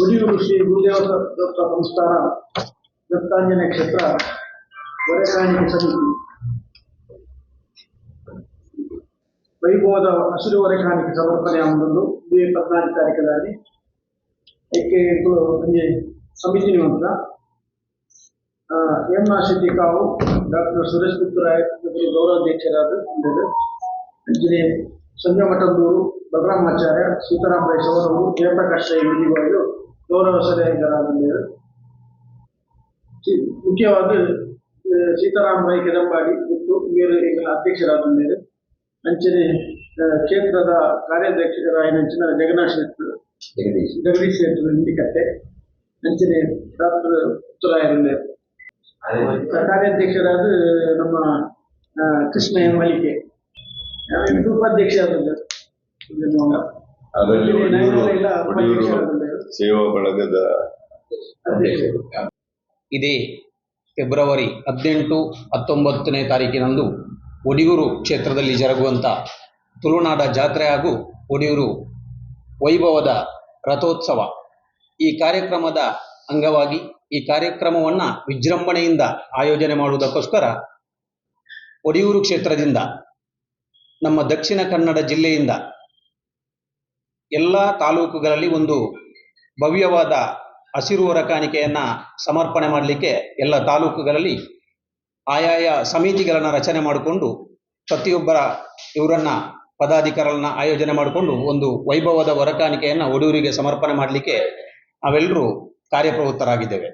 ಒಡಿಯೂರು ಶ್ರೀ ಗುರುದೇವ ದತ್ತ ಸಂಸ್ಥಾನ ದತ್ತಾಂಜನೇಯ ಕ್ಷೇತ್ರ ಹೊರೆಕಾಣಿಕೆ ಸಮಿತಿ. ವೈಭವದ ಹಸಿರು ಹೊರೆಕಾಣಿಕೆ ಸಮರ್ಪಣೆ ಅನ್ನೊಂದು ಮೇ ಪದ್ನಾಲ್ಕು ತಾರೀಕದಲ್ಲಿ ಐಕೆ ಸಂಜೆ ಸಮಿತಿ ಅಂತ ಎಂ ಶೆಟ್ಟಿ ಕಾವು, ಡಾಕ್ಟರ್ ಸುರೇಶ್ ಮತ್ತು ಗೌರವಾಧ್ಯಕ್ಷರಾದ ಇಂಜಿನಿಯರ್ ಸಂಜಯ ಮಠದೂರು ಬಲರಾಮಾಚಾರ್ಯ ಸೀತಾರಾಮ ರೈ ಅವರು, ಜಯಪ್ರಕಾಶ್ ರೈ ವಿಧಿಗಳು ಗೌರವ ಸಲಹೆಗಾರರು ಮುಖ್ಯವಾಗಿ ಸೀತಾರಾಮ್ ಸೀತಾರಾಮ ರೈ ಕೆದಂಬಾಡಿ ಮತ್ತು ಮೇರು ಈಗ ಮೇಲೆ ಅಂಚನೆ ಕ್ಷೇತ್ರದ ಕಾರ್ಯಾಧ್ಯಕ್ಷರಾಯನಂಚಿನ ಜಗನ್ನಾಥ್ ಶೆಟ್ಟರು ಜಗದೀಶ್. ಜಗದೀಶ್ ಶೆಟ್ಟಿ ಇಂಡಿಕಟ್ಟೆ ಅಂಚನೆ ಡಾಕ್ಟರ್ ಪುತ್ತರಾಯರಿದ್ದಾರೆ ಕಾರ್ಯಾಧ್ಯಕ್ಷರಾದ ನಮ್ಮ ಕೃಷ್ಣ ಎಂ ಇದು ಉಪಾಧ್ಯಕ್ಷರಾದ ಅದರಲ್ಲಿ ಸೇವಾ ಬಳಗದ ಇದೇ ಫೆಬ್ರವರಿ ಹದಿನೆಂಟು ಹತ್ತೊಂಬತ್ತನೇ ತಾರೀಕಿನಂದು ಒಡಿಯೂರು ಕ್ಷೇತ್ರದಲ್ಲಿ ಜರುಗುವಂಥ ತುಳುನಾಡ ಜಾತ್ರೆ ಹಾಗೂ ಒಡಿಯೂರು ವೈಭವದ ರಥೋತ್ಸವ. ಈ ಕಾರ್ಯಕ್ರಮದ ಅಂಗವಾಗಿ ಈ ಕಾರ್ಯಕ್ರಮವನ್ನು ವಿಜೃಂಭಣೆಯಿಂದ ಆಯೋಜನೆ ಮಾಡುವುದಕ್ಕೋಸ್ಕರ ಒಡಿಯೂರು ಕ್ಷೇತ್ರದಿಂದ ನಮ್ಮ ದಕ್ಷಿಣ ಕನ್ನಡ ಜಿಲ್ಲೆಯಿಂದ ಎಲ್ಲ ತಾಲೂಕುಗಳಲ್ಲಿ ಒಂದು ಭವ್ಯವಾದ ಹಸಿರು ಹೊರಕಾಣಿಕೆಯನ್ನು ಸಮರ್ಪಣೆ ಮಾಡಲಿಕ್ಕೆ ಎಲ್ಲ ತಾಲೂಕುಗಳಲ್ಲಿ ಆಯಾಯ ಸಮಿತಿಗಳನ್ನು ರಚನೆ ಮಾಡಿಕೊಂಡು ಪ್ರತಿಯೊಬ್ಬರ ಇವರನ್ನು ಪದಾಧಿಕಾರಿಗಳನ್ನ ಆಯೋಜನೆ ಮಾಡಿಕೊಂಡು ಒಂದು ವೈಭವದ ಹೊರಕಾಣಿಕೆಯನ್ನು ಒಡೂರಿಗೆ ಸಮರ್ಪಣೆ ಮಾಡಲಿಕ್ಕೆ ನಾವೆಲ್ಲರೂ ಕಾರ್ಯಪ್ರವೃತ್ತರಾಗಿದ್ದೇವೆ.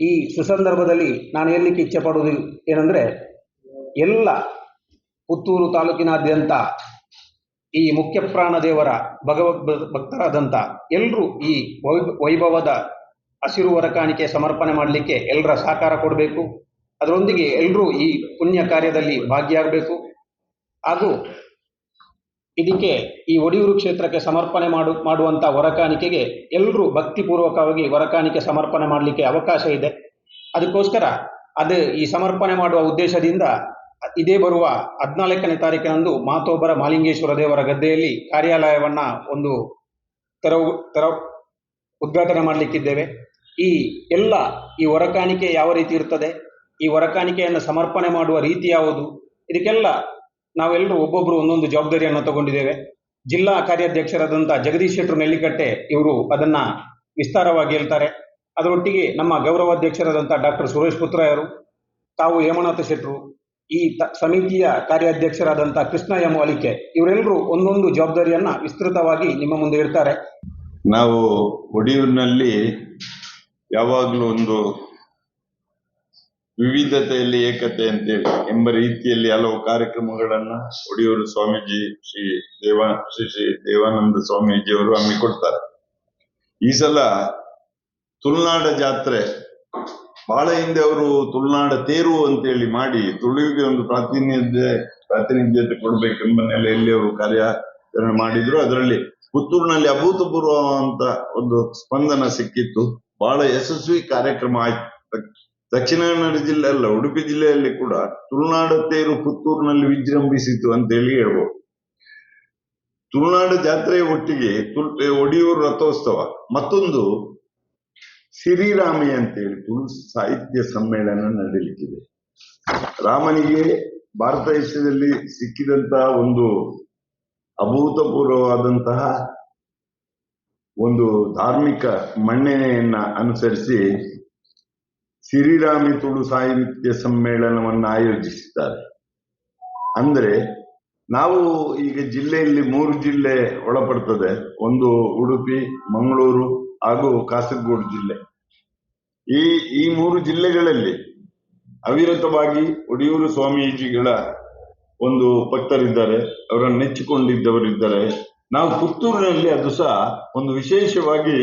ಈ ಸುಸಂದರ್ಭದಲ್ಲಿ ನಾನು ಹೇಳಲಿಕ್ಕೆ ಇಚ್ಛೆ ಪಡುವುದು ಏನಂದರೆ ಎಲ್ಲ ಪುತ್ತೂರು ತಾಲೂಕಿನಾದ್ಯಂತ ಈ ಮುಖ್ಯ ಪ್ರಾಣ ದೇವರ ಭಗವದ್ ಭಕ್ತರಾದಂಥ ಎಲ್ಲರೂ ಈ ವೈಭವದ ಹಸಿರು ಹೊರಕಾಣಿಕೆ ಸಮರ್ಪಣೆ ಮಾಡಲಿಕ್ಕೆ ಎಲ್ಲರ ಸಹಕಾರ ಕೊಡಬೇಕು. ಅದರೊಂದಿಗೆ ಎಲ್ಲರೂ ಈ ಪುಣ್ಯ ಕಾರ್ಯದಲ್ಲಿ ಭಾಗಿಯಾಗಬೇಕು. ಹಾಗೂ ಇದಕ್ಕೆ ಈ ಒಡಿಯೂರು ಕ್ಷೇತ್ರಕ್ಕೆ ಸಮರ್ಪಣೆ ಮಾಡು ಮಾಡುವಂಥ ವರಕಾಣಿಕೆಗೆ ಎಲ್ಲರೂ ಭಕ್ತಿಪೂರ್ವಕವಾಗಿ ವರಕಾಣಿಕೆ ಸಮರ್ಪಣೆ ಮಾಡಲಿಕ್ಕೆ ಅವಕಾಶ ಇದೆ. ಅದಕ್ಕೋಸ್ಕರ ಅದು ಈ ಸಮರ್ಪಣೆ ಮಾಡುವ ಉದ್ದೇಶದಿಂದ ಇದೇ ಬರುವ ಹದಿನಾಲ್ಕನೇ ತಾರೀಕಿನಂದು ಮಾತೋಬರ ಮಾಲಿಂಗೇಶ್ವರ ದೇವರ ಗದ್ದೆಯಲ್ಲಿ ಕಾರ್ಯಾಲಯವನ್ನ ಒಂದು ತೆರವು ತೆರವು ಉದ್ಘಾಟನೆ ಮಾಡಲಿಕ್ಕಿದ್ದೇವೆ. ಈ ಎಲ್ಲ, ಈ ಹೊರಕಾಣಿಕೆ ಯಾವ ರೀತಿ ಇರ್ತದೆ? ಈ ಹೊರಕಾಣಿಕೆಯನ್ನು ಸಮರ್ಪಣೆ ಮಾಡುವ ರೀತಿ ಯಾವುದು? ಇದಕ್ಕೆಲ್ಲ ನಾವೆಲ್ಲರೂ ಒಬ್ಬೊಬ್ಬರು ಒಂದೊಂದು ಜವಾಬ್ದಾರಿಯನ್ನು ತಗೊಂಡಿದ್ದೇವೆ. ಜಿಲ್ಲಾ ಕಾರ್ಯಾಧ್ಯಕ್ಷರಾದಂಥ ಜಗದೀಶ್ ಶೆಟ್ಟರು ನೆಲ್ಲಿಕಟ್ಟೆ ಇವರು ಅದನ್ನ ವಿಸ್ತಾರವಾಗಿ ಹೇಳ್ತಾರೆ. ಅದರೊಟ್ಟಿಗೆ ನಮ್ಮ ಗೌರವಾಧ್ಯಕ್ಷರಾದಂಥ ಡಾಕ್ಟರ್ ಸುರೇಶ್ ಪುತ್ರಯರು ತಾವು ಹೇಮನಾಥ ಶೆಟ್ಟರು. ಈ ಸಮಿತಿಯ ಕಾರ್ಯಾಧ್ಯಕ್ಷರಾದಂತಹ ಕೃಷ್ಣ ಎಂ ಅಲಿಕೆ ಇವರೆಲ್ಲರೂ ಒಂದೊಂದು ಜವಾಬ್ದಾರಿಯನ್ನ ವಿಸ್ತೃತವಾಗಿ ನಿಮ್ಮ ಮುಂದೆ ಇರ್ತಾರೆ ನಾವು ಒಡಿಯೂರಿನಲ್ಲಿ ಯಾವಾಗಲೂ ಒಂದು ವಿವಿಧತೆಯಲ್ಲಿ ಏಕತೆ ಅಂತೇಳಿ ಎಂಬ ರೀತಿಯಲ್ಲಿ ಹಲವು ಕಾರ್ಯಕ್ರಮಗಳನ್ನ ಒಡಿಯೂರು ಸ್ವಾಮೀಜಿ ಶ್ರೀ ದೇವಾ, ಶ್ರೀ ಶ್ರೀ ದೇವಾನಂದ ಸ್ವಾಮೀಜಿಯವರು ಹಮ್ಮಿಕೊಡ್ತಾರೆ. ಈ ಸಲ ತುಳುನಾಡ ಜಾತ್ರೆ ಬಹಳ ಹಿಂದೆ ಅವರು ತುಳುನಾಡ ತೇರು ಅಂತೇಳಿ ಮಾಡಿ ತುಳುವಿಗೆ ಒಂದು ಪ್ರಾತಿನಿಧ್ಯ, ಪ್ರಾತಿನಿಧ್ಯತೆ ಕೊಡಬೇಕೆಂಬ ನೆಲೆಯಲ್ಲಿ ಅವರು ಕಾರ್ಯಾಚರಣೆ ಮಾಡಿದ್ರು. ಅದರಲ್ಲಿ ಪುತ್ತೂರಿನಲ್ಲಿ ಅಭೂತಪೂರ್ವ ಅಂತ ಒಂದು ಸ್ಪಂದನ ಸಿಕ್ಕಿತ್ತು. ಬಹಳ ಯಶಸ್ವಿ ಕಾರ್ಯಕ್ರಮ ಆಯ್ತು. ದಕ್- ದಕ್ಷಿಣ ಕನ್ನಡ ಜಿಲ್ಲೆ ಅಲ್ಲ, ಉಡುಪಿ ಜಿಲ್ಲೆಯಲ್ಲಿ ಕೂಡ ತುಳುನಾಡ ತೇರು ಪುತ್ತೂರಿನಲ್ಲಿ ವಿಜೃಂಭಿಸಿತು ಅಂತೇಳಿ ಹೇಳ್ಬೋದು. ತುಳುನಾಡ ಜಾತ್ರೆಯ ಒಟ್ಟಿಗೆ ತುಳ್, ಒಡಿಯೂರು ರಥೋತ್ಸವ ಮತ್ತೊಂದು ಸಿರಿರಾಮಿ ಅಂತೇಳಿ ತುಳು ಸಾಹಿತ್ಯ ಸಮ್ಮೇಳನ ನಡೀಲಿಕ್ಕಿದೆ. ರಾಮನಿಗೆ ಭಾರತ ದೇಶದಲ್ಲಿ ಸಿಕ್ಕಿದಂತಹ ಒಂದು ಅಭೂತಪೂರ್ವವಾದಂತಹ ಒಂದು ಧಾರ್ಮಿಕ ಮನ್ನಣೆಯನ್ನ ಅನುಸರಿಸಿ ಸಿರಿರಾಮಿ ತುಳು ಸಾಹಿತ್ಯ ಸಮ್ಮೇಳನವನ್ನು ಆಯೋಜಿಸಿದ್ದಾರೆ. ಅಂದ್ರೆ ನಾವು ಈಗ ಜಿಲ್ಲೆಯಲ್ಲಿ ಮೂರು ಜಿಲ್ಲೆ ಒಳಪಡ್ತದೆ. ಒಂದು ಉಡುಪಿ, ಮಂಗಳೂರು ಹಾಗೂ ಕಾಸರಗೋಡು ಜಿಲ್ಲೆ. ಈ ಈ ಮೂರು ಜಿಲ್ಲೆಗಳಲ್ಲಿ ಅವಿರತವಾಗಿ ಒಡಿಯೂರು ಸ್ವಾಮೀಜಿಗಳ ಒಂದು ಭಕ್ತರಿದ್ದಾರೆ, ಅವರನ್ನು ನೆಚ್ಚಿಕೊಂಡಿದ್ದವರಿದ್ದಾರೆ. ನಾವು ಪುತ್ತೂರಿನಲ್ಲಿ ಅದು ಸಹ ಒಂದು ವಿಶೇಷವಾಗಿ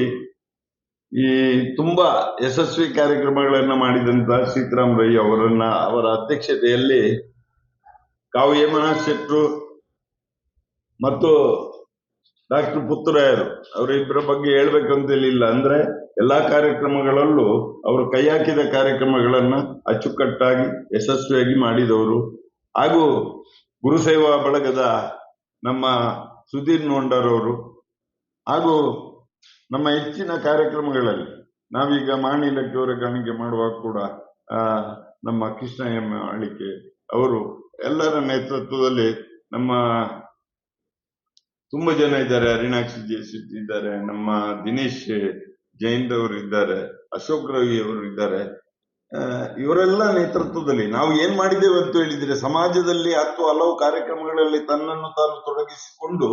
ಈ ತುಂಬಾ ಯಶಸ್ವಿ ಕಾರ್ಯಕ್ರಮಗಳನ್ನು ಮಾಡಿದಂತ ಸೀತಾರಾಮ್ ರೈ ಅವರನ್ನ, ಅವರ ಅಧ್ಯಕ್ಷತೆಯಲ್ಲಿ ಕಾವು ಹೇಮನಾಥ್ ಶೆಟ್ರು ಮತ್ತು ಡಾಕ್ಟರ್ ಪುತ್ತರಾಯರು, ಅವರಿಬ್ಬರ ಬಗ್ಗೆ ಹೇಳ್ಬೇಕಂತೇಳಿಲ್ಲ ಅಂದ್ರೆ ಎಲ್ಲಾ ಕಾರ್ಯಕ್ರಮಗಳಲ್ಲೂ ಅವರು ಕೈ ಹಾಕಿದ ಕಾರ್ಯಕ್ರಮಗಳನ್ನ ಅಚ್ಚುಕಟ್ಟಾಗಿ, ಯಶಸ್ವಿಯಾಗಿ ಮಾಡಿದವರು. ಹಾಗೂ ಗುರುಸೇವಾ ಬಳಗದ ನಮ್ಮ ಸುಧೀರ್ ನೋಂಡರ್ ಅವರು ಹಾಗೂ ನಮ್ಮ ಹೆಚ್ಚಿನ ಕಾರ್ಯಕ್ರಮಗಳಲ್ಲಿ ನಾವೀಗ ಮಾಣಿಲಕ್ಕೆ ಅವರ ಕಾಣಿಕೆ ಮಾಡುವಾಗ ಕೂಡ ನಮ್ಮ ಕೃಷ್ಣ ಎಂ ಅಳಿಕೆ ಅವರು ಎಲ್ಲರ ನೇತೃತ್ವದಲ್ಲಿ ನಮ್ಮ ತುಂಬಾ ಜನ ಇದ್ದಾರೆ ಅರಿಣಾಕ್ಷಿ ಜಯಶೆಟ್ಟಿ ಇದ್ದಾರೆ, ನಮ್ಮ ದಿನೇಶ್ ಜೈನ್ ಅವರು ಇದ್ದಾರೆ, ಅಶೋಕ್ ರವಿ ಅವರು ಇದ್ದಾರೆ. ಇವರೆಲ್ಲ ನೇತೃತ್ವದಲ್ಲಿ ನಾವು ಏನ್ ಮಾಡಿದ್ದೇವೆ ಅಂತ ಹೇಳಿದ್ರೆ ಸಮಾಜದಲ್ಲಿ ಅಥವಾ ಹಲವು ಕಾರ್ಯಕ್ರಮಗಳಲ್ಲಿ ತನ್ನನ್ನು ತಾನು ತೊಡಗಿಸಿಕೊಂಡು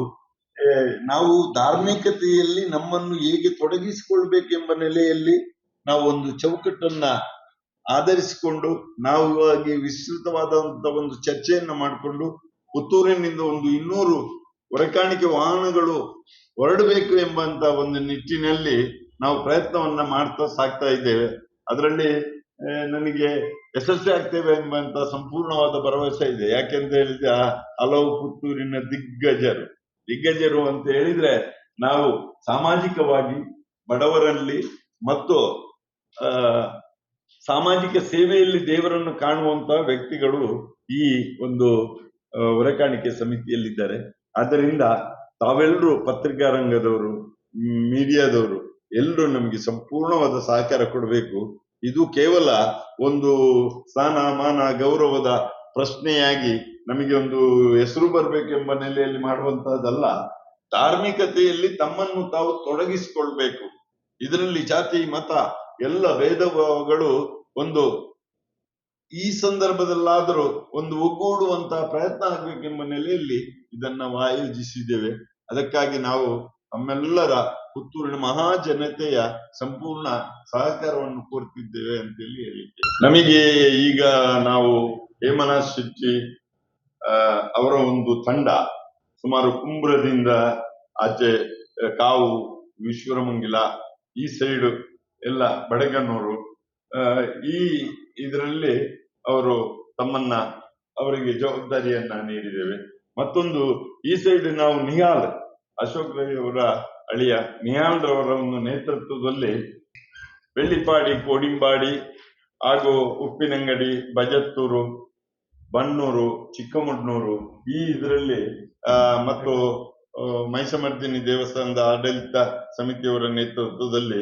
ನಾವು ಧಾರ್ಮಿಕತೆಯಲ್ಲಿ ನಮ್ಮನ್ನು ಹೇಗೆ ತೊಡಗಿಸಿಕೊಳ್ಬೇಕೆಂಬ ನೆಲೆಯಲ್ಲಿ ನಾವು ಒಂದು ಚೌಕಟ್ಟನ್ನ ಆಧರಿಸಿಕೊಂಡು, ನಾವು ವಿಸ್ತೃತವಾದಂತ ಒಂದು ಚರ್ಚೆಯನ್ನ ಮಾಡಿಕೊಂಡು, ಪುತ್ತೂರಿನಿಂದ ಒಂದು ಇನ್ನೂರು ಹೊರಕಾಣಿಕೆ ವಾಹನಗಳು ಹೊರಡಬೇಕು ಎಂಬಂತ ಒಂದು ನಿಟ್ಟಿನಲ್ಲಿ ನಾವು ಪ್ರಯತ್ನವನ್ನ ಮಾಡ್ತಾ ಸಾಕ್ತಾ ಇದ್ದೇವೆ. ಅದರಲ್ಲಿ ನನಗೆ ಯಶಸ್ವಿ ಆಗ್ತೇವೆ ಎಂಬಂತ ಸಂಪೂರ್ಣವಾದ ಭರವಸೆ ಇದೆ. ಯಾಕೆಂತ ಹೇಳಿದ್ರೆ ಹಲವು ಪುತ್ತೂರಿನ ದಿಗ್ಗಜರು. ದಿಗ್ಗಜರು ಅಂತ ಹೇಳಿದ್ರೆ, ನಾವು ಸಾಮಾಜಿಕವಾಗಿ ಬಡವರಲ್ಲಿ ಮತ್ತು ಸಾಮಾಜಿಕ ಸೇವೆಯಲ್ಲಿ ದೇವರನ್ನು ಕಾಣುವಂತ ವ್ಯಕ್ತಿಗಳು ಈ ಒಂದು ಹೊರೆಕಾಣಿಕೆ ಸಮಿತಿಯಲ್ಲಿದ್ದಾರೆ. ಆದ್ದರಿಂದ ತಾವೆಲ್ಲರೂ ಪತ್ರಿಕಾ ರಂಗದವರು ಮೀಡಿಯಾದವರು, ಎಲ್ಲರೂ ನಮಗೆ ಸಂಪೂರ್ಣವಾದ ಸಹಕಾರ ಕೊಡಬೇಕು. ಇದು ಕೇವಲ ಒಂದು ಸ್ಥಾನ ಮಾನ ಗೌರವದ ಪ್ರಶ್ನೆಯಾಗಿ ನಮಗೆ ಒಂದು ಹೆಸರು ಬರಬೇಕೆಂಬ ನೆಲೆಯಲ್ಲಿ ಮಾಡುವಂತಹದ್ದಲ್ಲ ಧಾರ್ಮಿಕತೆಯಲ್ಲಿ ತಮ್ಮನ್ನು ತಾವು ತೊಡಗಿಸಿಕೊಳ್ಬೇಕು. ಇದರಲ್ಲಿ ಜಾತಿ, ಮತ, ಎಲ್ಲ ಭೇದಭಾವಗಳು ಒಂದು ಈ ಸಂದರ್ಭದಲ್ಲಾದರೂ ಒಂದು ಒಗ್ಗೂಡುವಂತಹ ಪ್ರಯತ್ನ ಆಗಬೇಕೆಂಬ ನೆಲೆಯಲ್ಲಿ ಇದನ್ನ ಆಯೋಜಿಸಿದ್ದೇವೆ. ಅದಕ್ಕಾಗಿ ನಾವು ನಮ್ಮೆಲ್ಲರ ಪುತ್ತೂರಿನ ಮಹಾ ಜನತೆಯ ಸಂಪೂರ್ಣ ಸಹಕಾರವನ್ನು ಕೋರ್ತಿದ್ದೇವೆ ಅಂತೇಳಿ ಹೇಳಿದ್ದೆ ನಮಗೆ ಈಗ ನಾವು ಹೇಮನಾಥ್ ಶೆಟ್ಟಿ ಅವರ ಒಂದು ತಂಡ ಸುಮಾರು ಕುಂಬ್ರದಿಂದ ಆಚೆ ಕಾವು ವಿಶ್ವರಮಂಗಿಲ ಈ ಸೈಡ್ ಎಲ್ಲ ಬಡಗನ್ನೂರು ಆ, ಈ ಇದರಲ್ಲಿ ಅವರು ತಮ್ಮನ್ನ ಅವರಿಗೆ ಜವಾಬ್ದಾರಿಯನ್ನ ನೀಡಿದ್ದೇವೆ. ಮತ್ತೊಂದು, ಈ ಸೈಡ್ ನಾವು ನಿಹಾಲ್, ಅಶೋಕ್ ರೈ ಅವರ ಅಳಿಯ. ನಿಹಾಲ್ ರವರ ಒಂದು ನೇತೃತ್ವದಲ್ಲಿ ಬೆಳ್ಳಿಪಾಡಿ, ಕೋಡಿಂಬಾಡಿ ಹಾಗೂ ಉಪ್ಪಿನಂಗಡಿ, ಬಜತ್ತೂರು, ಬನ್ನೂರು ಚಿಕ್ಕಮಡ್ನೂರು ಈ ಇದರಲ್ಲಿ ಮತ್ತು ಮೈಸಮರ್ದಿನಿ ದೇವಸ್ಥಾನದ ಆಡಳಿತ ಸಮಿತಿಯವರ ನೇತೃತ್ವದಲ್ಲಿ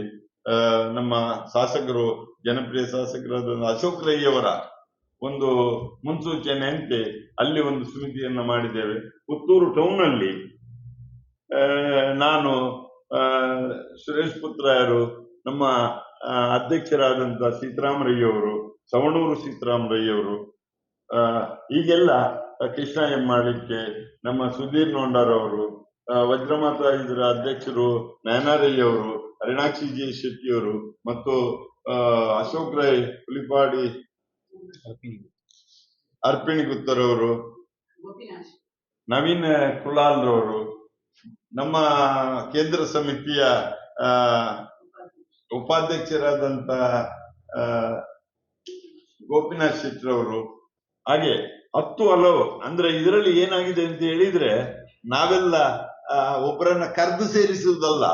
ನಮ್ಮ ಶಾಸಕರು, ಜನಪ್ರಿಯ ಶಾಸಕರಾದ ಅಶೋಕ್ ರೈ ಅವರ ಒಂದು ಮುನ್ಸೂಚನೆಯಂತೆ ಅಲ್ಲಿ ಒಂದು ಸಮಿತಿಯನ್ನು ಮಾಡಿದ್ದೇವೆ. ಪುತ್ತೂರು ಟೌನ್ ಆ, ನಾನು ಸುರೇಶ್ ಪುತ್ರಯರು ನಮ್ಮ ಅಧ್ಯಕ್ಷರಾದಂಥ ಸೀತಾರಾಮರಯ್ಯವರು ಸವಣೂರು ಸೀತಾರಾಮರಯ್ಯವರು ಈಗೆಲ್ಲ ಕೃಷ್ಣ ಎಂ ಮಾಡಲಿಕ್ಕೆ ನಮ್ಮ ಸುಧೀರ್ ನೋಂಡಾರ್ ಅವರು ಆ, ವಜ್ರಮಾತಾ ಇದರ ಅಧ್ಯಕ್ಷರು ನಯನಾರಯ್ಯ ಅವರು ಅರಿಣಾಕ್ಷಿ ಜಿ ಶೆಟ್ಟಿಯವರು ಮತ್ತು ಅಶೋಕ್ ರೈ ಹುಲಿಪಾಡಿ ಅರ್ಪಿಣಿ ಗುತ್ತರವರು ನವೀನ್ ಕುಲಾಲ್ ರವರು ನಮ್ಮ ಕೇಂದ್ರ ಸಮಿತಿಯ ಉಪಾಧ್ಯಕ್ಷರಾದಂತ ಗೋಪಿನಾಥ್ ಶೆಟ್ಟಿರವರು, ಹಾಗೆ ಹತ್ತು ಹಲವು, ಅಂದ್ರೆ ಇದರಲ್ಲಿ ಏನಾಗಿದೆ ಅಂತ ಹೇಳಿದ್ರೆ, ನಾವೆಲ್ಲ ಒಬ್ಬರನ್ನ ಕರೆದು ಸೇರಿಸುವುದಲ್ಲ,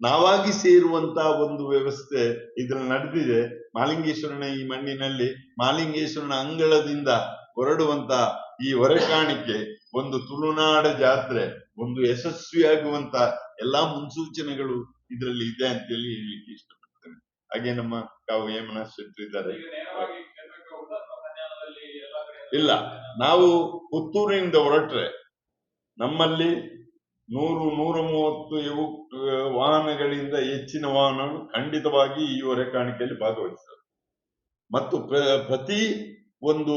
ನಾವಾಗಿ ಸೇರುವಂತ ಒಂದು ವ್ಯವಸ್ಥೆ ಇದ್ರಲ್ಲಿ ನಡೆದಿದೆ. ಮಾಲಿಂಗೇಶ್ವರನ ಈ ಮಣ್ಣಿನಲ್ಲಿ ಮಾಲಿಂಗೇಶ್ವರನ ಅಂಗಳದಿಂದ ಹೊರಡುವಂತ ಈ ಹೊರೆಕಾಣಿಕೆ, ಒಂದು ತುಳುನಾಡ ಜಾತ್ರೆ, ಒಂದು ಯಶಸ್ವಿಯಾಗುವಂತ ಎಲ್ಲಾ ಮುನ್ಸೂಚನೆಗಳು ಇದರಲ್ಲಿ ಇದೆ ಅಂತ ಹೇಳಿ ಹೇಳಲಿಕ್ಕೆ ಇಷ್ಟಪಡ್ತೇನೆ. ಹಾಗೆ ನಮ್ಮ ಕಾವು ಹೇಮನಾಥ್ ಶೆಟ್ಟಿ ಇದ್ದಾರೆ. ಇಲ್ಲ, ನಾವು ಪುತ್ತೂರಿನಿಂದ ಹೊರಟ್ರೆ ನಮ್ಮಲ್ಲಿ ನೂರು ನೂರ ಮೂವತ್ತು ಇವು ವಾಹನಗಳಿಂದ ಹೆಚ್ಚಿನ ವಾಹನಗಳು ಖಂಡಿತವಾಗಿ ಈ ಹೊರೆಕಾಣಿಕೆಯಲ್ಲಿ ಭಾಗವಹಿಸಿದರು ಮತ್ತು ಪ್ರ- ಪ್ರತಿ ಒಂದು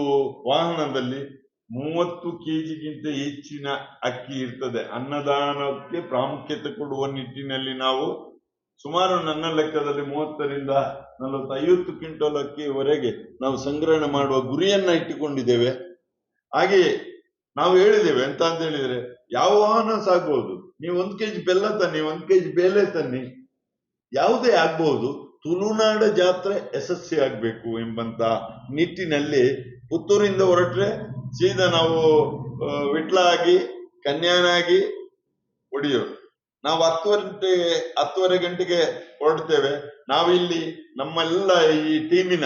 ವಾಹನದಲ್ಲಿ ಮೂವತ್ತು ಕೆಜಿಗಿಂತ ಹೆಚ್ಚಿನ ಅಕ್ಕಿ ಇರ್ತದೆ. ಅನ್ನದಾನಕ್ಕೆ ಪ್ರಾಮುಖ್ಯತೆ ಕೊಡುವ ನಿಟ್ಟಿನಲ್ಲಿ ನಾವು ಸುಮಾರು ನನ್ನ ಲೆಕ್ಕದಲ್ಲಿ ಮೂವತ್ತರಿಂದ ನಲವತ್ತೈವತ್ತು ಕ್ವಿಂಟಲ್ ಅಕ್ಕಿವರೆಗೆ ನಾವು ಸಂಗ್ರಹಣೆ ಮಾಡುವ ಗುರಿಯನ್ನ ಇಟ್ಟುಕೊಂಡಿದ್ದೇವೆ. ಹಾಗೆಯೇ ನಾವು ಹೇಳಿದ್ದೇವೆ, ಎಂತ ಅಂತ ಹೇಳಿದ್ರೆ ಯಾವ ವಾಹನ ಸಾಕ್ಬಹುದು ನೀವು ಒಂದ್ ಕೆಜಿ ಬೆಲ್ಲ ತನ್ನಿ, ಒಂದ್ ಕೆಜಿ ಬೇಲೆ ತನ್ನಿ. ಯಾವುದೇ ಆಗ್ಬಹುದು ತುಳುನಾಡ ಜಾತ್ರೆ ಯಶಸ್ವಿ ಆಗ್ಬೇಕು ಎಂಬಂತ ನಿಟ್ಟಿನಲ್ಲಿ ಪುತ್ತೂರಿಂದ ಹೊರಟ್ರೆ ಸೀದಾ ನಾವು ವಿಟ್ಲ ಆಗಿ ಕನ್ಯಾನಾಗಿ ಒಡಿಯೋರು ನಾವು ಹತ್ತು ಗಂಟೆ, ಹತ್ತುವರೆ ಗಂಟೆಗೆ ಹೊರಡ್ತೇವೆ. ನಾವಿಲ್ಲಿ ನಮ್ಮೆಲ್ಲ ಈ ಟೀಮಿನ,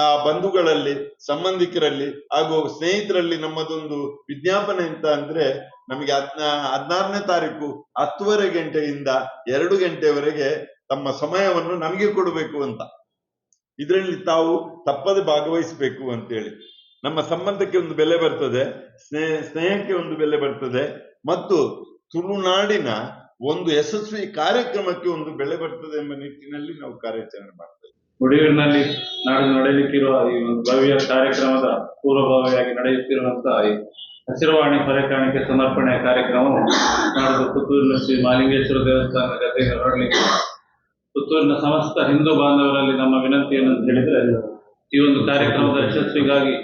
ಆ, ಬಂಧುಗಳಲ್ಲಿ, ಸಂಬಂಧಿಕರಲ್ಲಿ ಹಾಗೂ ಸ್ನೇಹಿತರಲ್ಲಿ ನಮ್ಮದೊಂದು ವಿಜ್ಞಾಪನೆ ಅಂತ ಅಂದ್ರೆ ನಮಗೆ ಹದ್ನ, ಹದಿನಾರನೇ ತಾರೀಕು ಹತ್ತುವರೆ ಗಂಟೆಯಿಂದ ಎರಡು ಗಂಟೆವರೆಗೆ ತಮ್ಮ ಸಮಯವನ್ನು ನಮಗೆ ಕೊಡಬೇಕು ಅಂತ. ಇದರಲ್ಲಿ ತಾವು ತಪ್ಪದೆ ಭಾಗವಹಿಸಬೇಕು ಅಂತೇಳಿ. ನಮ್ಮ ಸಂಬಂಧಕ್ಕೆ ಒಂದು ಬೆಲೆ ಬರ್ತದೆ, ಸ್ನೇಹ, ಸ್ನೇಹಕ್ಕೆ ಒಂದು ಬೆಲೆ ಬರ್ತದೆ, ಮತ್ತು ತುಳುನಾಡಿನ ಒಂದು ಯಶಸ್ವಿ ಕಾರ್ಯಕ್ರಮಕ್ಕೆ ಒಂದು ಬೆಲೆ ಬರ್ತದೆ ಎಂಬ ನಿಟ್ಟಿನಲ್ಲಿ ನಾವು ಕಾರ್ಯಾಚರಣೆ ಮಾಡ್ತೇವೆ. ಹುಡುಗರಿನಲ್ಲಿ ನಾಡು ನಡೆಯಲಿಕ್ಕಿರುವ ಈ ಒಂದು ಭವ್ಯ ಕಾರ್ಯಕ್ರಮದ ಪೂರ್ವಭಾವಿಯಾಗಿ ನಡೆಯುತ್ತಿರುವಂತಹ ಹಸಿರುವಾಣಿ ಪರಿಕಾಣಿಕೆ ಸಮರ್ಪಣೆ ಕಾರ್ಯಕ್ರಮವು ನಾಡಿದ್ದು ಪುತ್ತೂರಿನ ಶ್ರೀ ಮಾಲಿಂಗೇಶ್ವರ ದೇವಸ್ಥಾನದ ಗದ್ದೆಗೆ ಹೊರಡಲಿಕ್ಕೆ ಪುತ್ತೂರಿನ ಸಮಸ್ತ ಹಿಂದೂ ಬಾಂಧವರಲ್ಲಿ ನಮ್ಮ ವಿನಂತಿ ಏನಂತ ಹೇಳಿದ್ರೆ ಈ ಒಂದು ಕಾರ್ಯಕ್ರಮದ ಯಶಸ್ವಿಗಾಗಿ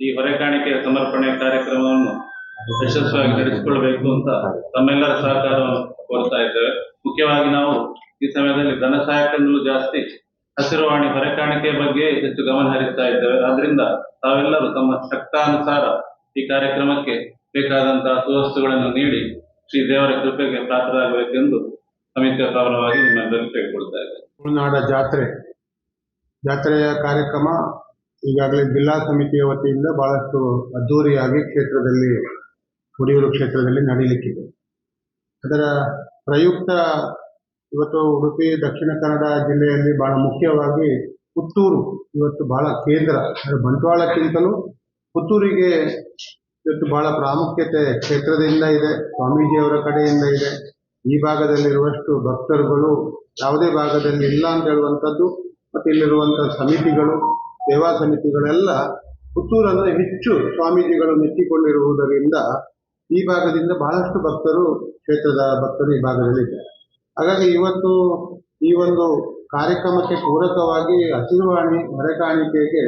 ಈ ಹೊರೆಕಾಣಿಕೆಯ ಸಮರ್ಪಣೆ ಕಾರ್ಯಕ್ರಮವನ್ನು ಯಶಸ್ವಿಯಾಗಿ ನಡೆಸಿಕೊಳ್ಬೇಕು ಅಂತ ತಮ್ಮೆಲ್ಲರ ಸಹಕಾರವನ್ನು ಕೊಡ್ತಾ ಇದ್ದೇವೆ. ಮುಖ್ಯವಾಗಿ ನಾವು ಈ ಸಮಯದಲ್ಲಿ ಧನ ಸಹಾಯಕ್ಕಿಂತಲೂ ಜಾಸ್ತಿ ಹಸಿರುವಾಣಿ ಹೊರೆಕಾಣಿಕೆ ಬಗ್ಗೆ ಹೆಚ್ಚು ಗಮನ ಹರಿಸ್ತಾ ಇದ್ದೇವೆ. ಆದ್ರಿಂದ ತಾವೆಲ್ಲರೂ ತಮ್ಮ ಶಕ್ತಾನುಸಾರ ಈ ಕಾರ್ಯಕ್ರಮಕ್ಕೆ ಬೇಕಾದಂತಹ ಸುವಸ್ತುಗಳನ್ನು ನೀಡಿ ಶ್ರೀ ದೇವರ ಕೃಪೆಗೆ ಪಾತ್ರರಾಗಬೇಕೆಂದು ಸಮಿತಿಯ ಪರವಾಗಿ ನಿಮ್ಮೆಲ್ಲರೂ ಕೇಳಿಕೊಳ್ತಾ ಇದ್ದೇನೆ. ತುಳುನಾಡ ಜಾತ್ರೆ. ಜಾತ್ರೆಯ ಕಾರ್ಯಕ್ರಮ ಈಗಾಗಲೇ ಜಿಲ್ಲಾ ಸಮಿತಿಯ ವತಿಯಿಂದ ಬಹಳಷ್ಟು ಅದ್ದೂರಿಯಾಗಿ ಕ್ಷೇತ್ರದಲ್ಲಿ ಹುಡಿಯೂರು ಕ್ಷೇತ್ರದಲ್ಲಿ ನಡೀಲಿಕ್ಕಿದೆ ಅದರ ಪ್ರಯುಕ್ತ ಇವತ್ತು ಉಡುಪಿ, ದಕ್ಷಿಣ ಕನ್ನಡ ಜಿಲ್ಲೆಯಲ್ಲಿ ಬಹಳ ಮುಖ್ಯವಾಗಿ ಪುತ್ತೂರು ಇವತ್ತು ಬಹಳ ಕೇಂದ್ರ, ಅಂದರೆ ಬಂಟ್ವಾಳಕ್ಕಿಂತಲೂ ಪುತ್ತೂರಿಗೆ ಇವತ್ತು ಬಹಳ ಪ್ರಾಮುಖ್ಯತೆ ಕ್ಷೇತ್ರದಿಂದ ಇದೆ. ಸ್ವಾಮೀಜಿಯವರ ಕಡೆಯಿಂದ ಇದೆ. ಈ ಭಾಗದಲ್ಲಿರುವಷ್ಟು ಭಕ್ತರುಗಳು ಯಾವುದೇ ಭಾಗದಲ್ಲಿ ಇಲ್ಲ ಅಂತ ಹೇಳುವಂಥದ್ದು, ಮತ್ತು ಇಲ್ಲಿರುವಂಥ ಸಮಿತಿಗಳು, ಸೇವಾ ಸಮಿತಿಗಳೆಲ್ಲ ಪುತ್ತೂರನ್ನು ಹೆಚ್ಚು ಸ್ವಾಮೀಜಿಗಳು ಮೆಚ್ಚಿಕೊಂಡಿರುವುದರಿಂದ ಈ ಭಾಗದಿಂದ ಬಹಳಷ್ಟು ಭಕ್ತರು, ಕ್ಷೇತ್ರದ ಭಕ್ತರು ಈ ಭಾಗದಲ್ಲಿ ಇದ್ದಾರೆ ಹಾಗಾಗಿ ಇವತ್ತು ಈ ಒಂದು ಕಾರ್ಯಕ್ರಮಕ್ಕೆ ಪೂರಕವಾಗಿ ಹಸಿರುವಾಣಿ ಮರೆಕಾಣಿಕೆಗೆ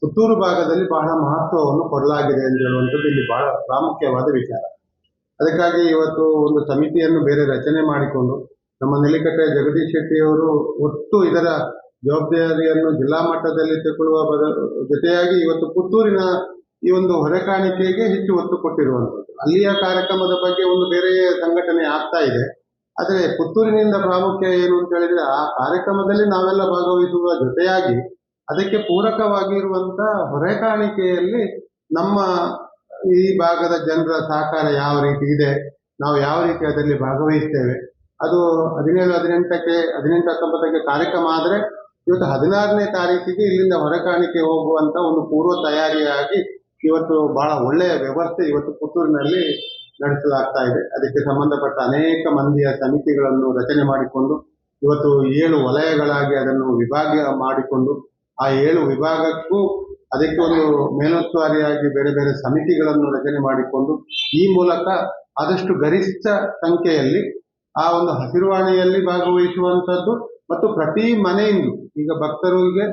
ಪುತ್ತೂರು ಭಾಗದಲ್ಲಿ ಬಹಳ ಮಹತ್ವವನ್ನು ಕೊಡಲಾಗಿದೆ ಅಂತ ಹೇಳುವಂಥದ್ದು ಇಲ್ಲಿ ಬಹಳ ಪ್ರಾಮುಖ್ಯವಾದ ವಿಚಾರ. ಅದಕ್ಕಾಗಿ ಇವತ್ತು ಒಂದು ಸಮಿತಿಯನ್ನು ಬೇರೆ ರಚನೆ ಮಾಡಿಕೊಂಡು ನಮ್ಮ ನೆಲಿಕಟ್ಟೆ ಜಗದೀಶ್ ಶೆಟ್ಟಿಯವರು ಒಟ್ಟು ಇದರ ಜವಾಬ್ದಾರಿಯನ್ನು ಜಿಲ್ಲಾ ಮಟ್ಟದಲ್ಲಿ ತಗೊಳ್ಳುವ ಬದ, ಜೊತೆಯಾಗಿ ಇವತ್ತು ಪುತ್ತೂರಿನ ಈ ಒಂದು ಹೊರೆಕಾಣಿಕೆಗೆ ಹೆಚ್ಚು ಒತ್ತು ಕೊಟ್ಟಿರುವಂಥದ್ದು. ಅಲ್ಲಿಯ ಕಾರ್ಯಕ್ರಮದ ಬಗ್ಗೆ ಒಂದು ಬೇರೆ ಸಂಘಟನೆ ಆಗ್ತಾ ಇದೆ. ಆದರೆ ಪುತ್ತೂರಿನಿಂದ ಪ್ರಾಮುಖ್ಯ ಏನು ಅಂತ ಹೇಳಿದ್ರೆ ಆ ಕಾರ್ಯಕ್ರಮದಲ್ಲಿ ನಾವೆಲ್ಲ ಭಾಗವಹಿಸುವ ಜೊತೆಯಾಗಿ ಅದಕ್ಕೆ ಪೂರಕವಾಗಿರುವಂತ ಹೊರೆಕಾಣಿಕೆಯಲ್ಲಿ ನಮ್ಮ ಈ ಭಾಗದ ಜನರ ಸಹಕಾರ ಯಾವ ರೀತಿ ಇದೆ, ನಾವು ಯಾವ ರೀತಿ ಅದರಲ್ಲಿ ಭಾಗವಹಿಸ್ತೇವೆ. ಅದು ಹದಿನೇಳು, ಹದಿನೆಂಟಕ್ಕೆ, ಹದಿನೆಂಟು, ಹತ್ತೊಂಬತ್ತಕ್ಕೆ ಕಾರ್ಯಕ್ರಮ ಆದರೆ ಇವತ್ತು ಹದಿನಾರನೇ ತಾರೀಕಿಗೆ ಇಲ್ಲಿಂದ ಹೊರಕಾಣಿಕೆ ಹೋಗುವಂತ ಒಂದು ಪೂರ್ವ ತಯಾರಿಯಾಗಿ ಇವತ್ತು ಬಹಳ ಒಳ್ಳೆಯ ವ್ಯವಸ್ಥೆ ಇವತ್ತು ಪುತ್ತೂರಿನಲ್ಲಿ ನಡೆಸಲಾಗ್ತಾ ಇದೆ. ಅದಕ್ಕೆ ಸಂಬಂಧಪಟ್ಟ ಅನೇಕ ಮಂದಿಯ ಸಮಿತಿಗಳನ್ನು ರಚನೆ ಮಾಡಿಕೊಂಡು, ಇವತ್ತು ಏಳು ವಲಯಗಳಾಗಿ ಅದನ್ನು ವಿಭಾಗ ಮಾಡಿಕೊಂಡು, ಆ ಏಳು ವಿಭಾಗಕ್ಕೂ ಅದಕ್ಕೆ ಒಂದು ಮೇಲುಸ್ತುವಾರಿಯಾಗಿ ಬೇರೆ ಬೇರೆ ಸಮಿತಿಗಳನ್ನು ರಚನೆ ಮಾಡಿಕೊಂಡು, ಈ ಮೂಲಕ ಆದಷ್ಟು ಗರಿಷ್ಠ ಸಂಖ್ಯೆಯಲ್ಲಿ ಆ ಒಂದು ಹಸಿರುವಾಣಿಯಲ್ಲಿ ಭಾಗವಹಿಸುವಂಥದ್ದು ಮತ್ತು ಪ್ರತಿ ಮನೆಯಿಂದ ಈಗ ಭಕ್ತರಿಗೆ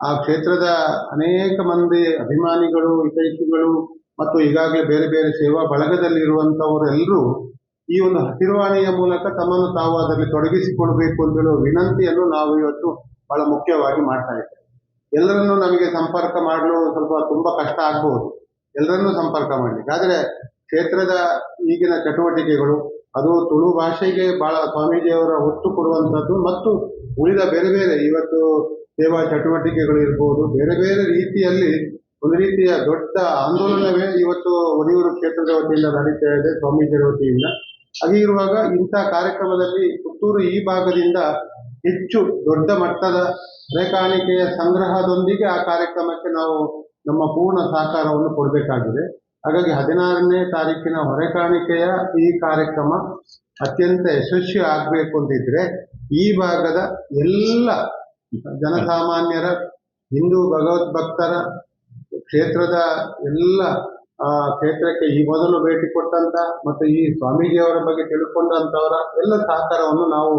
ಆ ಕ್ಷೇತ್ರದ ಅನೇಕ ಮಂದಿ ಅಭಿಮಾನಿಗಳು, ಹಿತೈಷಿಗಳು ಮತ್ತು ಈಗಾಗಲೇ ಬೇರೆ ಬೇರೆ ಸೇವಾ ಬಳಗದಲ್ಲಿ ಇರುವಂತವರೆಲ್ಲರೂ ಈ ಒಂದು ಹಸಿರುವಾಣಿಯ ಮೂಲಕ ತಮ್ಮನ್ನು ತಾವು ಅದರಲ್ಲಿ ತೊಡಗಿಸಿಕೊಳ್ಬೇಕು ಅಂತ ಹೇಳುವ ವಿನಂತಿಯನ್ನು ನಾವು ಇವತ್ತು ಬಹಳ ಮುಖ್ಯವಾಗಿ ಮಾಡ್ತಾ ಇದ್ದೇವೆ. ಎಲ್ಲರನ್ನೂ ನಮಗೆ ಸಂಪರ್ಕ ಮಾಡಲು ಸ್ವಲ್ಪ ತುಂಬಾ ಕಷ್ಟ ಆಗಬಹುದು. ಎಲ್ಲರನ್ನೂ ಸಂಪರ್ಕ ಮಾಡಲಿಕ್ಕೆ. ಆದರೆ ಕ್ಷೇತ್ರದ ಈಗಿನ ಚಟುವಟಿಕೆಗಳು, ಅದು ತುಳು ಭಾಷೆಗೆ ಬಹಳ ಸ್ವಾಮೀಜಿಯವರ ಒತ್ತು ಕೊಡುವಂಥದ್ದು ಮತ್ತು ಉಳಿದ ಬೇರೆ ಬೇರೆ, ಇವತ್ತು ಸೇವಾ ಚಟುವಟಿಕೆಗಳು ಇರ್ಬೋದು, ಬೇರೆ ಬೇರೆ ರೀತಿಯಲ್ಲಿ ಒಂದು ರೀತಿಯ ದೊಡ್ಡ ಆಂದೋಲನವೇ ಇವತ್ತು ಒಡಿಯೂರು ಕ್ಷೇತ್ರದ ವತಿಯಿಂದ ನಡೀತಾ ಇದೆ, ಸ್ವಾಮೀಜಿಯರ ವತಿಯಿಂದ. ಹಾಗೆ ಇರುವಾಗ ಇಂಥ ಕಾರ್ಯಕ್ರಮದಲ್ಲಿ ಪುತ್ತೂರು ಈ ಭಾಗದಿಂದ ಹೆಚ್ಚು ದೊಡ್ಡ ಮಟ್ಟದ ರೇಖಾಣಿಕೆಯ ಸಂಗ್ರಹದೊಂದಿಗೆ ಆ ಕಾರ್ಯಕ್ರಮಕ್ಕೆ ನಾವು ನಮ್ಮ ಪೂರ್ಣ ಸಹಕಾರವನ್ನು ಕೊಡಬೇಕಾಗಿದೆ. ಹಾಗಾಗಿ ಹದಿನಾರನೇ ತಾರೀಕಿನ ಹೊರೆಕಾಣಿಕೆಯ ಈ ಕಾರ್ಯಕ್ರಮ ಅತ್ಯಂತ ಯಶಸ್ವಿ ಆಗಬೇಕು ಅಂತಿದ್ರೆ ಈ ಭಾಗದ ಎಲ್ಲ ಜನಸಾಮಾನ್ಯರ, ಹಿಂದೂ ಭಗವದ್ಭಕ್ತರ ಕ್ಷೇತ್ರದ ಎಲ್ಲ ಆ, ಕ್ಷೇತ್ರಕ್ಕೆ ಈ ಮೊದಲು ಭೇಟಿ ಕೊಟ್ಟಂತ ಮತ್ತು ಈ ಸ್ವಾಮೀಜಿಯವರ ಬಗ್ಗೆ ತಿಳ್ಕೊಂಡಂತವರ ಎಲ್ಲ ಸಹಕಾರವನ್ನು ನಾವು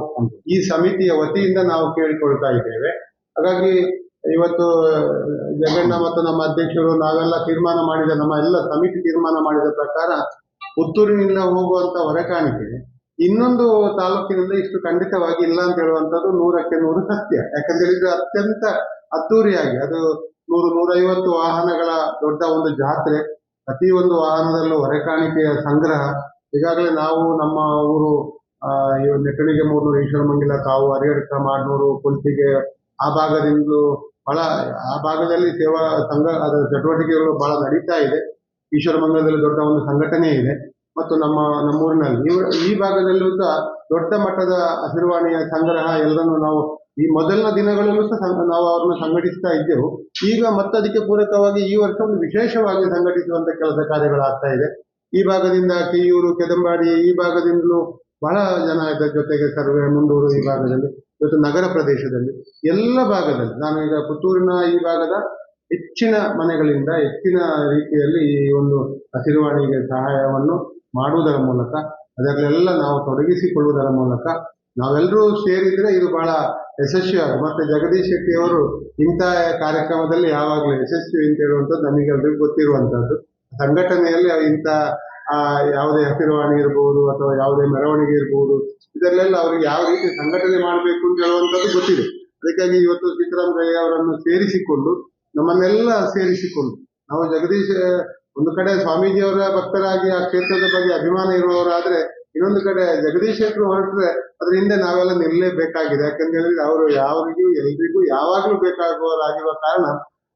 ಈ ಸಮಿತಿಯ ವತಿಯಿಂದ ನಾವು ಕೇಳಿಕೊಳ್ತಾ ಇದ್ದೇವೆ. ಹಾಗಾಗಿ ಇವತ್ತು ಜಗಣ್ಣ ಮತ್ತು ನಮ್ಮ ಅಧ್ಯಕ್ಷರು ನಾವೆಲ್ಲ ತೀರ್ಮಾನ ಮಾಡಿದ ನಮ್ಮ ಎಲ್ಲ ಸಮಿತಿ ತೀರ್ಮಾನ ಮಾಡಿದ ಪ್ರಕಾರ ಪುತ್ತೂರಿನಿಂದ ಹೋಗುವಂತ ಹೊರಕಾಣಿಕೆ ಇನ್ನೊಂದು ತಾಲೂಕಿನಿಂದ ಇಷ್ಟು ಖಂಡಿತವಾಗಿ ಇಲ್ಲ ಅಂತ ಹೇಳುವಂಥದ್ದು ನೂರಕ್ಕೆ ನೂರು ಸತ್ಯ. ಯಾಕಂತ ಹೇಳಿದ್ರೆ ಅತ್ಯಂತ ಅದ್ದೂರಿಯಾಗಿ ಅದು ನೂರು ನೂರೈವತ್ತು ವಾಹನಗಳ ದೊಡ್ಡ ಒಂದು ಜಾತ್ರೆ. ಪ್ರತಿಯೊಂದು ವಾಹನದಲ್ಲೂ ಹೊರೆಕಾಣಿಕೆಯ ಸಂಗ್ರಹ. ಈಗಾಗಲೇ ನಾವು ನಮ್ಮ ಊರು ಮೂರು ನೆಟ್ಟಣಿಗೆ ಮಂಗಿಲ ಈಶ್ವರಮಂಗಿಲ, ತಾವು ಹರಿಹರಕ ಮಾಡ್ನೂರು ಕುಲ್ತಿಗೆ ಆ ಭಾಗದಿಂದಲೂ ಬಹಳ, ಆ ಭಾಗದಲ್ಲಿ ಸೇವಾ ಸಂಘ ಅದರ ಚಟುವಟಿಕೆಗಳು ಬಹಳ ನಡೀತಾ ಇದೆ. ಈಶ್ವರಮಂಗಲದಲ್ಲಿ ದೊಡ್ಡ ಒಂದು ಸಂಘಟನೆ ಇದೆ. ಮತ್ತು ನಮ್ಮ, ನಮ್ಮೂರಿನಲ್ಲಿ ಈ ಭಾಗದಲ್ಲೂ ಸಹ ದೊಡ್ಡ ಮಟ್ಟದ ಹಸಿರುವಾಣಿಯ ಸಂಗ್ರಹ ಎಲ್ಲರನ್ನು ನಾವು ಈ ಮೊದಲಿನ ದಿನಗಳಲ್ಲೂ ಸಹ ನಾವು ಅವ್ರನ್ನ ಸಂಘಟಿಸ್ತಾ ಇದ್ದೆವು. ಈಗ ಮತ್ತದಕ್ಕೆ ಪೂರಕವಾಗಿ ಈ ವರ್ಷ ಒಂದು ವಿಶೇಷವಾಗಿ ಸಂಘಟಿಸುವಂತ ಕೆಲಸ ಕಾರ್ಯಗಳಾಗ್ತಾ ಇದೆ. ಈ ಭಾಗದಿಂದ ಕಿಯೂರು, ಕೆದಂಬಾಡಿ, ಈ ಭಾಗದಿಂದಲೂ ಬಹಳ ಜನ ಇದರ ಜೊತೆಗೆ ಸರ್ವೆ, ಮುಂಡೂರು ಈ ಭಾಗದಲ್ಲಿ ಇವತ್ತು ನಗರ ಪ್ರದೇಶದಲ್ಲಿ. ಎಲ್ಲ ಭಾಗದಲ್ಲಿ. ನಾನು ಈಗ ಪುತ್ತೂರಿನ ಈ ಭಾಗದ ಹೆಚ್ಚಿನ ಮನೆಗಳಿಂದ ಹೆಚ್ಚಿನ ರೀತಿಯಲ್ಲಿ ಈ ಒಂದು ಹಸಿರುವಾಣಿಗೆ ಸಹಾಯವನ್ನು ಮಾಡುವುದರ ಮೂಲಕ, ಅದರಲ್ಲೆಲ್ಲ ನಾವು ತೊಡಗಿಸಿಕೊಳ್ಳುವುದರ ಮೂಲಕ ನಾವೆಲ್ಲರೂ ಸೇರಿದ್ರೆ ಇದು ಬಹಳ ಯಶಸ್ವಿಯಾಗ ಮತ್ತೆ ಜಗದೀಶ್ ಶೆಟ್ಟಿ ಅವರು ಇಂತಹ ಕಾರ್ಯಕ್ರಮದಲ್ಲಿ ಯಾವಾಗಲೂ ಯಶಸ್ವಿ ಅಂತ ಹೇಳುವಂಥದ್ದು ನಮಗೆಲ್ಲರಿಗೂ ಗೊತ್ತಿರುವಂತಹದ್ದು ಸಂಘಟನೆಯಲ್ಲಿ ಇಂಥ ಯಾವುದೇ ಹಸಿರುವಾಣಿ ಇರಬಹುದು ಅಥವಾ ಯಾವುದೇ ಮೆರವಣಿಗೆ ಇರಬಹುದು ಇದರಲ್ಲೆಲ್ಲ ಅವ್ರಿಗೆ ಯಾವ ರೀತಿ ಸಂಘಟನೆ ಮಾಡಬೇಕು ಅಂತ ಹೇಳುವಂಥದ್ದು ಗೊತ್ತಿದೆ. ಅದಕ್ಕಾಗಿ ಇವತ್ತು ಸಿದ್ದರಾಮಯ್ಯ ಅವರನ್ನು ಸೇರಿಸಿಕೊಂಡು, ನಮ್ಮನ್ನೆಲ್ಲ ಸೇರಿಸಿಕೊಂಡು, ನಾವು ಜಗದೀಶ್, ಒಂದು ಕಡೆ ಸ್ವಾಮೀಜಿಯವರ ಭಕ್ತರಾಗಿ ಆ ಕ್ಷೇತ್ರದ ಬಗ್ಗೆ ಅಭಿಮಾನ ಇರುವವರಾದ್ರೆ ಇನ್ನೊಂದು ಕಡೆ ಜಗದೀಶ್ ಶೆಟ್ಟರು ಹೊರಟ್ರೆ ಅದ್ರ ಹಿಂದೆ ನಾವೆಲ್ಲ ನಿಲ್ಲಲೇಬೇಕಾಗಿದೆ. ಯಾಕಂತ ಹೇಳಿದ್ರೆ ಅವರು ಯಾವರಿಗೂ, ಎಲ್ರಿಗೂ ಯಾವಾಗಲೂ ಬೇಕಾಗುವವರಾಗಿರುವ ಕಾರಣ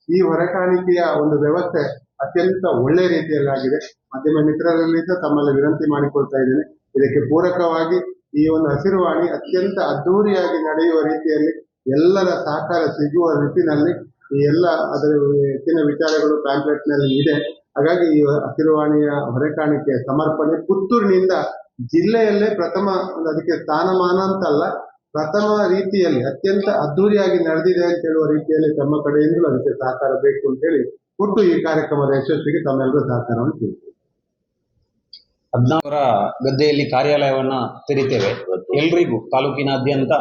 ಈ ಹೊರಕಾಣಿಕೆಯ ಒಂದು ವ್ಯವಸ್ಥೆ ಅತ್ಯಂತ ಒಳ್ಳೆ ರೀತಿಯಲ್ಲಿ ಆಗಿದೆ ಮಾಧ್ಯಮ ಮಿತ್ರರಲ್ಲಿ ತಮ್ಮಲ್ಲಿ ವಿನಂತಿ ಮಾಡಿಕೊಳ್ತಾ ಇದ್ದೇನೆ. ಇದಕ್ಕೆ ಪೂರಕವಾಗಿ ಈ ಒಂದು ಹಸಿರುವಾಣಿ ಅತ್ಯಂತ ಅದ್ಧೂರಿಯಾಗಿ ನಡೆಯುವ ರೀತಿಯಲ್ಲಿ ಎಲ್ಲರ ಸಹಕಾರ ಸಿಗುವ ನಿಟ್ಟಿನಲ್ಲಿ ಈ ಎಲ್ಲ ಅದರ ಹೆಚ್ಚಿನ ವಿಚಾರಗಳು ಪ್ಯಾಂಪ್ಲೆಟ್ನಲ್ಲಿ ಇದೆ ಹಾಗಾಗಿ ಈ ಹಸಿರುವಾಣಿಯ ಹೊರೆಕಾಣಿಕೆ ಸಮರ್ಪಣೆ ಪುತ್ತೂರಿನಿಂದ ಜಿಲ್ಲೆಯಲ್ಲೇ ಪ್ರಥಮ ಒಂದು ಅದಕ್ಕೆ ಸ್ಥಾನಮಾನ ಅಂತಲ್ಲ, ಪ್ರಥಮ ರೀತಿಯಲ್ಲಿ, ಅತ್ಯಂತ ಅದ್ಧೂರಿಯಾಗಿ ನಡೆದಿದೆ ಅಂತ ಹೇಳುವ ರೀತಿಯಲ್ಲಿ ತಮ್ಮ ಕಡೆಯಿಂದಲೂ ಅದಕ್ಕೆ ಸಹಕಾರ ಬೇಕು ಅಂತ ಹೇಳಿ ಕೊಟ್ಟು ಈ ಕಾರ್ಯಕ್ರಮದ ಯಶಸ್ವಿಗೆ ತಮ್ಮೆಲ್ಲರೂ ಸಹಕಾರವನ್ನು ಕೇಳ್ತೀನಿ ಹದಿನಾಲ್ಕರ ಗದ್ದೆಯಲ್ಲಿ ಕಾರ್ಯಾಲಯವನ್ನ ತೆರೀತೇವೆ ಎಲ್ರಿಗೂ, ತಾಲೂಕಿನಾದ್ಯಂತ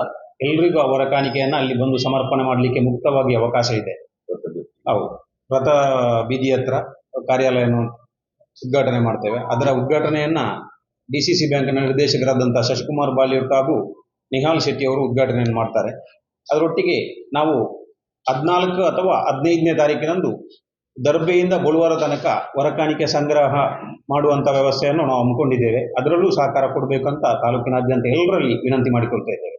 ಎಲ್ರಿಗೂ ಅವರ ಕಾಣಿಕೆಯನ್ನ ಅಲ್ಲಿ ಬಂದು ಸಮರ್ಪಣೆ ಮಾಡಲಿಕ್ಕೆ ಮುಕ್ತವಾಗಿ ಅವಕಾಶ ಇದೆ. ಹೌದು. ರಥ ಬೀದಿ ಹತ್ರ ಕಾರ್ಯಾಲಯವನ್ನು ಉದ್ಘಾಟನೆ ಮಾಡ್ತೇವೆ. ಅದರ ಉದ್ಘಾಟನೆಯನ್ನ ಡಿ ಸಿ ಸಿ ಬ್ಯಾಂಕ್ನ ನಿರ್ದೇಶಕರಾದಂಥ ಶಶಿಕುಮಾರ್ ಬಾಲಿಯೂರ್ ಹಾಗೂ ನಿಹಾಲ್ ಶೆಟ್ಟಿ ಅವರು ಉದ್ಘಾಟನೆಯನ್ನು ಮಾಡ್ತಾರೆ. ಅದರೊಟ್ಟಿಗೆ ನಾವು ಹದಿನಾಲ್ಕು ಅಥವಾ ಹದಿನೈದನೇ ತಾರೀಕಿನಂದು ದರ್ಬೆಯಿಂದ ಬಳುವಾರ ತನಕ ಹೊರಕಾಣಿಕೆ ಸಂಗ್ರಹ ಮಾಡುವಂಥ ವ್ಯವಸ್ಥೆಯನ್ನು ನಾವು ಹಮ್ಮಿಕೊಂಡಿದ್ದೇವೆ. ಅದರಲ್ಲೂ ಸಹಕಾರ ಕೊಡಬೇಕಂತ ತಾಲೂಕಿನಾದ್ಯಂತ ಎಲ್ಲರಲ್ಲಿ ವಿನಂತಿ ಮಾಡಿಕೊಳ್ತಾ ಇದ್ದೇವೆ.